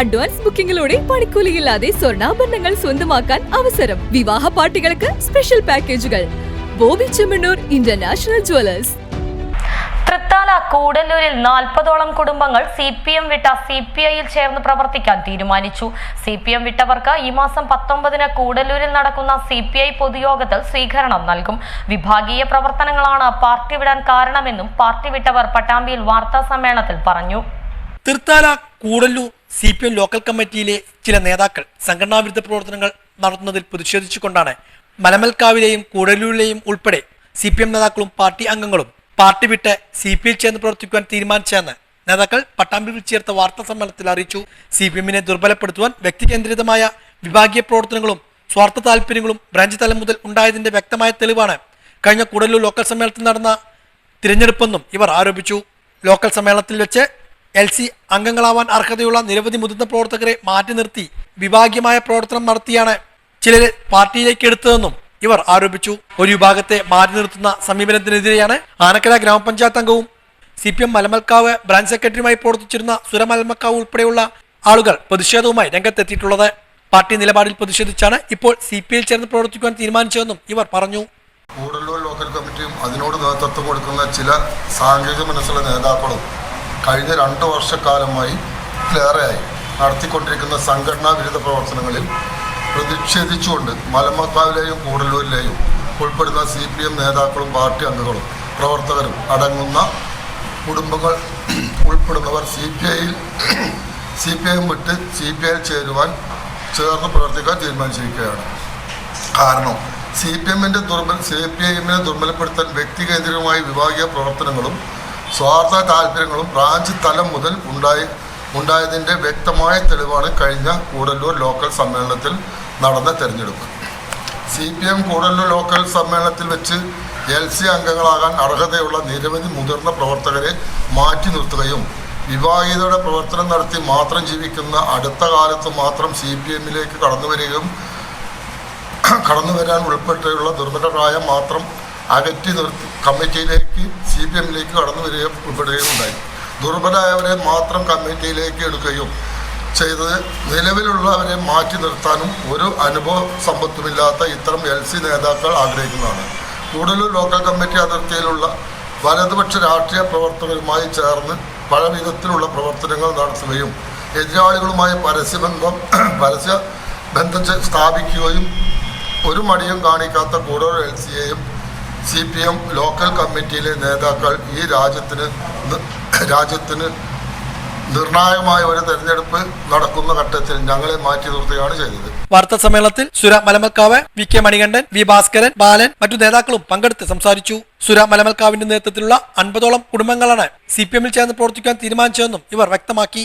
Advance ബുക്കിംഗിലൂടെ പണിക്കൂലിയില്ലാതെ സ്വർണാഭരണങ്ങൾ സ്വന്തമാക്കാൻ അവസരം. വിവാഹ പാർട്ടികൾക്ക് സ്പെഷ്യൽ പാക്കേജുകൾ. Boby Chemmanur international jewellers. Thrithala കൂടല്ലൂരിൽ നാൽപ്പതോളം കുടുംബങ്ങൾ സി പി എം വിട്ട സി പി ഐയിൽ ചേർന്ന് പ്രവർത്തിക്കാൻ തീരുമാനിച്ചു. സി പി എം വിട്ടവർക്ക് ഈ മാസം പത്തൊമ്പതിന് കൂടല്ലൂരിൽ നടക്കുന്ന സി പി ഐ പൊതുയോഗത്തിൽ സ്വീകരണം നൽകും. വിഭാഗീയ പ്രവർത്തനങ്ങളാണ് പാർട്ടി വിടാൻ കാരണമെന്നും പാർട്ടി വിട്ടവർ പട്ടാമ്പിയിൽ വാർത്താ സമ്മേളനത്തിൽ പറഞ്ഞു. Thrithala Koodallur C P M local കമ്മിറ്റിയിലെ ചില നേതാക്കൾ സംഘടനാ വിരുദ്ധ പ്രവർത്തനങ്ങൾ നടത്തുന്നതിൽ പ്രതിഷേധിച്ചുകൊണ്ടാണ് മലമൽക്കാവിലെയും കൂടലൂരിലെയും ഉൾപ്പെടെ സി പി എം നേതാക്കളും പാർട്ടി അംഗങ്ങളും പാർട്ടി വിട്ട് സി പി ഐ ചേർന്ന് പ്രവർത്തിക്കുവാൻ തീരുമാനിച്ചെന്ന് നേതാക്കൾ പട്ടാമ്പിയിൽ ചേർത്ത വാർത്താ സമ്മേളനത്തിൽ അറിയിച്ചു. സി പി എമ്മിനെ ദുർബലപ്പെടുത്തുവാൻ വ്യക്തികേന്ദ്രിതമായ വിഭാഗീയ പ്രവർത്തനങ്ങളും സ്വാർത്ഥ താല്പര്യങ്ങളും ബ്രാഞ്ച് തലം മുതൽ ഉണ്ടായതിന്റെ വ്യക്തമായ തെളിവാണ് കഴിഞ്ഞ കൂടലൂർ ലോക്കൽ സമ്മേളനത്തിൽ നടന്ന തിരഞ്ഞെടുപ്പെന്നും ഇവർ ആരോപിച്ചു. ലോക്കൽ സമ്മേളനത്തിൽ വെച്ച് എൽ സി അംഗങ്ങളാവാൻ അർഹതയുള്ള നിരവധി മുതിർന്ന പ്രവർത്തകരെ മാറ്റി നിർത്തി വിഭാഗീയമായ പ്രവർത്തനം നടത്തിയാണ് ചിലരെ പാർട്ടിയിലേക്ക് എടുത്തതെന്നും ഇവർ ആരോപിച്ചു. ഒരു വിഭാഗത്തെ മാറ്റി നിർത്തുന്ന സമീപനത്തിനെതിരെയാണ് ആനക്കര ഗ്രാമപഞ്ചായത്ത് അംഗവും C P M Malamalkavu branch സെക്രട്ടറിയുമായി പ്രവർത്തിച്ചിരുന്ന സുര മലമൽക്കാവ് ഉൾപ്പെടെയുള്ള ആളുകൾ പ്രതിഷേധവുമായി രംഗത്തെത്തിയിട്ടുള്ളത്. പാർട്ടി നിലപാടിൽ പ്രതിഷേധിച്ചാണ് ഇപ്പോൾ സി പി ഐയിൽ ചേർന്ന് പ്രവർത്തിക്കുവാൻ തീരുമാനിച്ചതെന്നും ഇവർ പറഞ്ഞു. കൂടല്ലൂർ ലോക്കൽ കമ്മിറ്റിയും അതിനോട് നേതൃത്വം കൊടുക്കുന്ന ചില സാങ്കേതിക മനസ്സുള്ള നേതാക്കളും കഴിഞ്ഞ രണ്ട് വർഷക്കാലമായി ഇതിലേറെയായി നടത്തിക്കൊണ്ടിരിക്കുന്ന സംഘടനാ വിരുദ്ധ പ്രവർത്തനങ്ങളിൽ പ്രതിഷേധിച്ചുകൊണ്ട് മലമക്കാവിലെയും കൂടല്ലൂരിലെയും ഉൾപ്പെടുന്ന സി പി എം നേതാക്കളും പാർട്ടി അംഗങ്ങളും പ്രവർത്തകരും അടങ്ങുന്ന കുടുംബങ്ങൾ ഉൾപ്പെടുന്നവർ സി പി ഐയിൽ സി പി ഐ വിട്ട് സി പി ഐയിൽ ചേരുവാൻ ചേർന്ന് പ്രവർത്തിക്കാൻ തീരുമാനിച്ചിരിക്കുകയാണ്. കാരണം സി പി എമ്മിന്റെ ദുർബല സി പി ഐ എമ്മിനെ ദുർബലപ്പെടുത്താൻ വ്യക്തികേന്ദ്രമായ വിഭാഗീയ പ്രവർത്തനങ്ങളും സ്വാർത്ഥ താല്പര്യങ്ങളും ബ്രാഞ്ച് തലം മുതൽ ഉണ്ടായി ഉണ്ടായതിന്റെ വ്യക്തമായ തെളിവാണ് കഴിഞ്ഞ കൂടല്ലൂർ ലോക്കൽ സമ്മേളനത്തിൽ നടന്ന തെരഞ്ഞെടുപ്പ്. C P M Koodallur local സമ്മേളനത്തിൽ വെച്ച് എൽ സി അംഗങ്ങളാകാൻ അർഹതയുള്ള നിരവധി മുതിർന്ന പ്രവർത്തകരെ മാറ്റി നിർത്തുകയും വിവാഹിതയുടെ പ്രവർത്തനം നടത്തി മാത്രം ജീവിക്കുന്ന അടുത്ത കാലത്ത് മാത്രം സി പി എമ്മിലേക്ക് കടന്നു വരികയും കടന്നു വരാൻ ഉൾപ്പെട്ടുള്ള ദുർബലരായ മാത്രം അകറ്റി നിർത്തി കമ്മിറ്റിയിലേക്ക് സി പി എമ്മിലേക്ക് കടന്നു വരികയും ഉൾപ്പെടുകയും ഉണ്ടായി ദുർബലായവരെ മാത്രം കമ്മിറ്റിയിലേക്ക് എടുക്കുകയും ചെയ്തത് നിലവിലുള്ളവരെ മാറ്റി നിർത്താനും ഒരു അനുഭവ സമ്പത്തുമില്ലാത്ത ഇത്തരം എൽ സി നേതാക്കൾ ആഗ്രഹിക്കുന്നതാണ്. കൂടുതലും ലോക്കൽ കമ്മിറ്റി അതിർത്തിയിലുള്ള വലതുപക്ഷ രാഷ്ട്രീയ പ്രവർത്തകരുമായി ചേർന്ന് പല വിധത്തിലുള്ള പ്രവർത്തനങ്ങൾ നടത്തുകയും എതിരാളികളുമായി പരസ്യബന്ധം പരസ്യ ബന്ധം സ്ഥാപിക്കുകയും ഒരു മടിയും കാണിക്കാത്ത കൂടുതൽ എൽ സിയെയും സി പി എം ലോക്കൽ കമ്മിറ്റിയിലെ നേതാക്കൾ ഈ രാജ്യത്തിന് രാജ്യത്തിന് നിർണായകമായ ഒരു തെരഞ്ഞെടുപ്പ് നടക്കുന്ന ഘട്ടത്തിൽ ഞങ്ങളെ മാറ്റി നിർത്തുകയാണ് ചെയ്തത്. വാർത്താ സമ്മേളനത്തിൽ Sura Malamalkavu V K Manikandan V Bhaskaran Balan മറ്റു നേതാക്കളും പങ്കെടുത്ത് സംസാരിച്ചു. സുര മലമൽക്കാവിന്റെ നേതൃത്വത്തിലുള്ള അൻപതോളം കുടുംബങ്ങളാണ് സി പി എമ്മിൽ ചേർന്ന് പ്രവർത്തിക്കാൻ തീരുമാനിച്ചതെന്നും ഇവർ വ്യക്തമാക്കി.